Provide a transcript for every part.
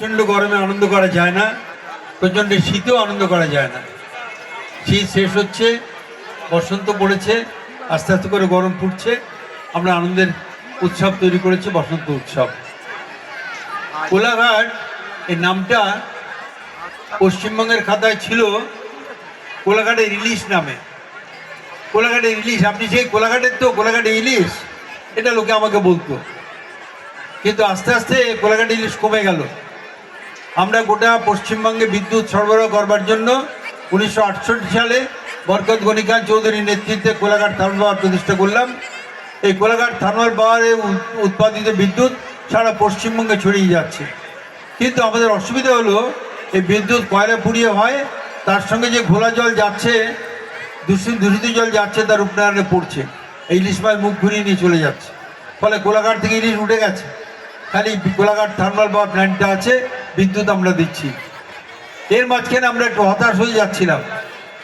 প্রচণ্ড গরমে আনন্দ করা যায় না, প্রচণ্ড শীতেও আনন্দ করা যায় না। শীত শেষ হচ্ছে, বসন্ত পড়েছে, আস্তে আস্তে করে গরম ফুটছে, আমরা আনন্দের উৎসব তৈরি করেছি, বসন্ত উৎসব। কোলাঘাট এই নামটা পশ্চিমবঙ্গের খাতায় ছিল, কোলাঘাটের ইলিশ নামে। কোলাঘাটের ইলিশ, আপনি সেই কোলাঘাটের তো কোলাঘাটে ইলিশ, এটা লোকে আমাকে বলতো। কিন্তু আস্তে আস্তে কোলাঘাট ইলিশ কমে গেল। আমরা গোটা পশ্চিমবঙ্গে বিদ্যুৎ সরবরাহ করবার জন্য উনিশশো আটষট্টি সালে বরকত গণিকান চৌধুরীর নেতৃত্বে কোলাঘাট থার্মাল পাওয়ার প্রতিষ্ঠা করলাম। এই কোলাঘাট থার্মাল পাওয়ারে উৎপাদিত বিদ্যুৎ সারা পশ্চিমবঙ্গে ছড়িয়ে যাচ্ছে। কিন্তু আমাদের অসুবিধা হলো, এই বিদ্যুৎ কয়লা পুড়িয়ে হয়, তার সঙ্গে যে ঘোলা জল যাচ্ছে, দূষিত দূষিত জল যাচ্ছে, তার উপনয়নে পড়ছে। এই ইলিশ মাছ মুখ ঘুরিয়ে নিয়ে চলে যাচ্ছে। ফলে কোলাঘাট থেকে ইলিশ উঠে গেছে। খালি কোলাঘাট থার্মাল পাওয়ার প্ল্যান্টটা আছে বিদ্যুৎ আমরা দিচ্ছি। এর মাঝখানে আমরা একটু হতাশ হয়ে যাচ্ছিলাম।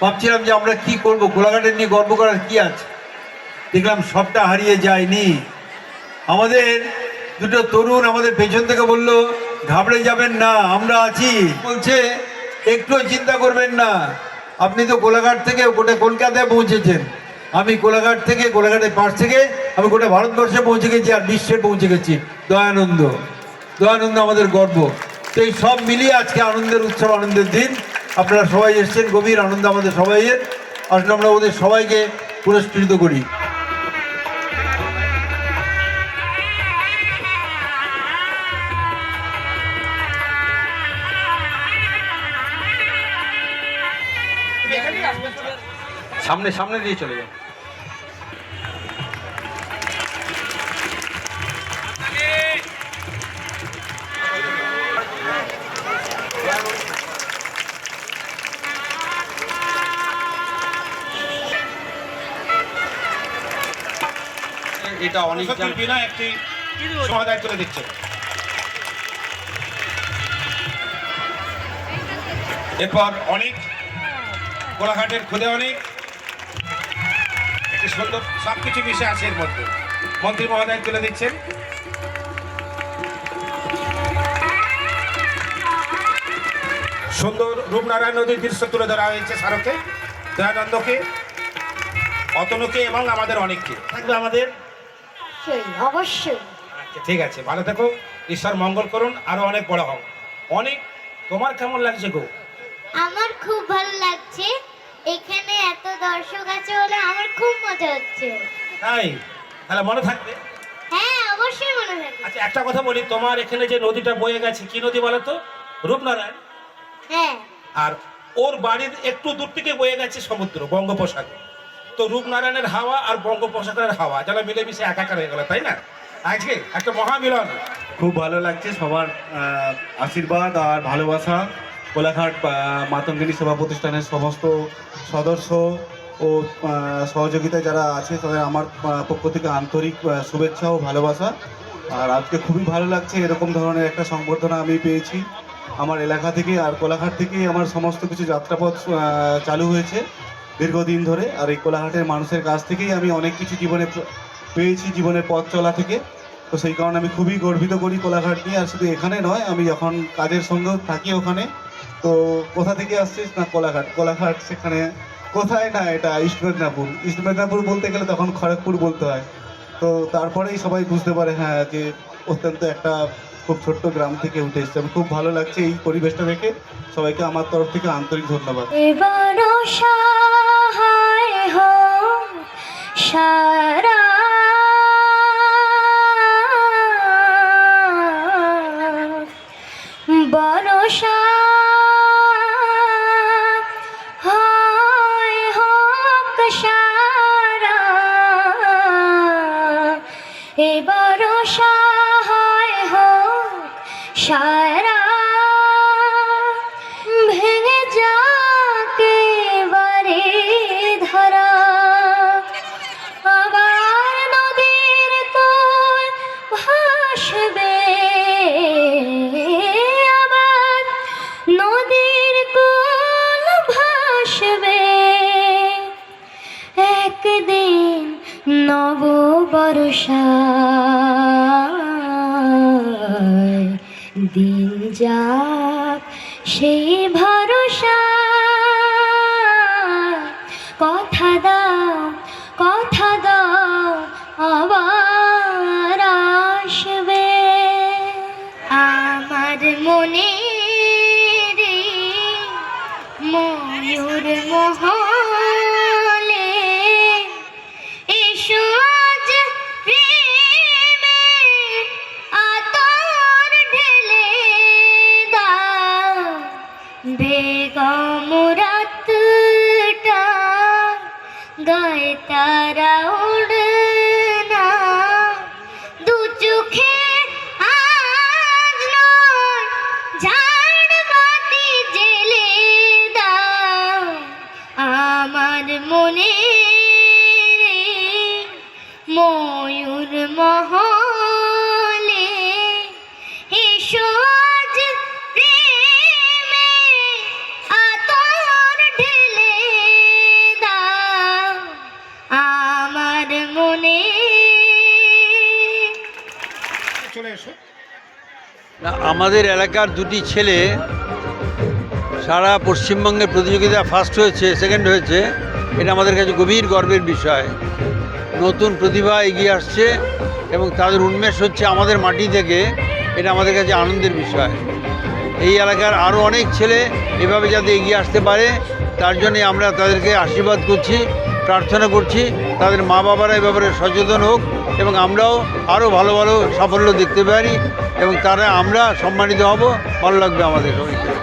ভাবছিলাম যে আমরা কি করব? গোলাঘাটের নিয়ে গর্ব করার কি আছে? দেখলাম সবটা হারিয়ে যায়নি। আমাদের দুটো তরুণ আমাদের পেছন থেকে বলল, ঘাবড়ে যাবেন না, আমরা আছি। বলছে একটু চিন্তা করবেন না। আপনি তো গোলাঘাট থেকে গোটা কলকাতায় পৌঁছেছেন। আমি কোলাঘাট থেকে কোলাঘাটের পাশ থেকে, আমি গোটা ভারতবর্ষে পৌঁছে গেছি আর বিশ্বে পৌঁছে গেছি। দয়ানন্দ দয়ানন্দ আমাদের গর্ব। তো এই সব মিলিয়ে আজকে আনন্দের উৎসব, আনন্দের দিন। আপনারা সবাই এসছেন, গভীর আনন্দ আমাদের সবাইয়ের। আসলে আমরা ওদের সবাইকে পুরস্কৃত করি। সামনে সামনে দিয়ে চলে যাও। এটা অনেক বিনা একটি সমাধান তুলে দিচ্ছে। এরপর অনেক কোলাঘাটের খুদে অনেক। একটি সুন্দর সব কিছু মিশে আছে এর মধ্যে। মন্ত্রী মহোদয় তুলে দিচ্ছেন। সুন্দর রূপনারায়ণ নদীর দৃশ্য তুলে ধরা হয়েছে স্মারকে দয়ানন্দকে অতনুকে এবং আমাদের অনেককে। থাকবে আমাদের সেই অবশ্যই। আচ্ছা ঠিক আছে ভালো থেকো। ঈশ্বর মঙ্গল করুন আরও অনেক বড় হও। অনেক তোমার কেমন লাগছে গো? আমার খুব ভালো লাগছে। এখানে এত দর্শক আছে বলে আমার খুব মজা হচ্ছে। তাই? তাহলে মনে থাকবে? হ্যাঁ অবশ্যই মনে থাকে আচ্ছা একটা কথা বলি তোমার এখানে যে নদীটা বয়ে গেছে কি নদী বলো তো? রূপনারায়ণ। হ্যাঁ। আর ওর বাড়ির একটু দূর থেকে বয়ে গেছে সমুদ্র বঙ্গোপসাগর। তো রূপনারায়ণের হাওয়া আর বঙ্গোপসাগরের হাওয়া, যেন মিলেমিশে একাকার হয়ে গেল, তাই না? আজকে একটা মহামিলন। খুব ভালো লাগছে সবার আশীর্বাদ আর ভালোবাসা। কোলাঘাট মাতঙ্গিনী সেবা প্রতিষ্ঠানের সমস্ত সদস্য ও সহযোগিতা যারা আছে, তাদের আমার পক্ষ থেকে আন্তরিক শুভেচ্ছা ও ভালোবাসা। আর আজকে খুবই ভালো লাগছে, এরকম ধরনের একটা সংবর্ধনা আমি পেয়েছি। আমার এলাকা থেকে আর কোলাঘাট থেকেই আমার সমস্ত কিছু যাত্রাপথ চালু হয়েছে। দীর্ঘদিন ধরে আর এই কোলাঘাটের মানুষের কাছ থেকেই আমি অনেক কিছু জীবনে পেয়েছি জীবনের পথ চলা থেকে। তো সেই কারণে আমি খুবই গর্বিত করি কোলাঘাট নিয়ে। আর শুধু এখানে নয়, আমি যখন কাজের সঙ্গেও থাকি ওখানে, তো কোথা থেকে আসছিস না কোলাঘাট? কোলাঘাট সেখানে কোথায় না এটা ইস্ট মেদিনীপুর ইস্ট মেদিনীপুর বলতে গেলে তখন খড়গপুর বলতে হয়। তো তারপরেই সবাই বুঝতে পারে হ্যাঁ যে অত্যন্ত একটা খুব ছোট্ট গ্রাম থেকে উঠে এসছে। আমি খুব ভালো লাগছে এই পরিবেশটা দেখে। সবাইকে আমার তরফ থেকে আন্তরিক ধন্যবাদ। সারা বরসা হয় হোক সারা এবারও সহায় হোক সারা একদিন নব বর্ষায় দিন যাক সেই ভরসা। কথা দাও কথা দাও, আবার আসবে। আমার মনে ময়ূর মহলে গায়ে তারা এসো। না, আমাদের এলাকার দুটি ছেলে সারা পশ্চিমবঙ্গের প্রতিযোগিতা ফার্স্ট হয়েছে সেকেন্ড হয়েছে। এটা আমাদের কাছে গভীর গর্বের বিষয়। নতুন প্রতিভা এগিয়ে আসছে এবং তাদের উন্মেষ হচ্ছে আমাদের মাটি থেকে। এটা আমাদের কাছে আনন্দের বিষয়। এই এলাকার আরও অনেক ছেলে এভাবে যাতে এগিয়ে আসতে পারে তার জন্যে আমরা তাদেরকে আশীর্বাদ করছি প্রার্থনা করছি। তাদের মা বাবারা এ ব্যাপারে সচেতন হোক। এবং আমরাও আরও ভালো ভালো সাফল্য দেখতে পারি এবং তারা আমরা সম্মানিত হব। ভালো লাগবে আমাদের সবাইকে।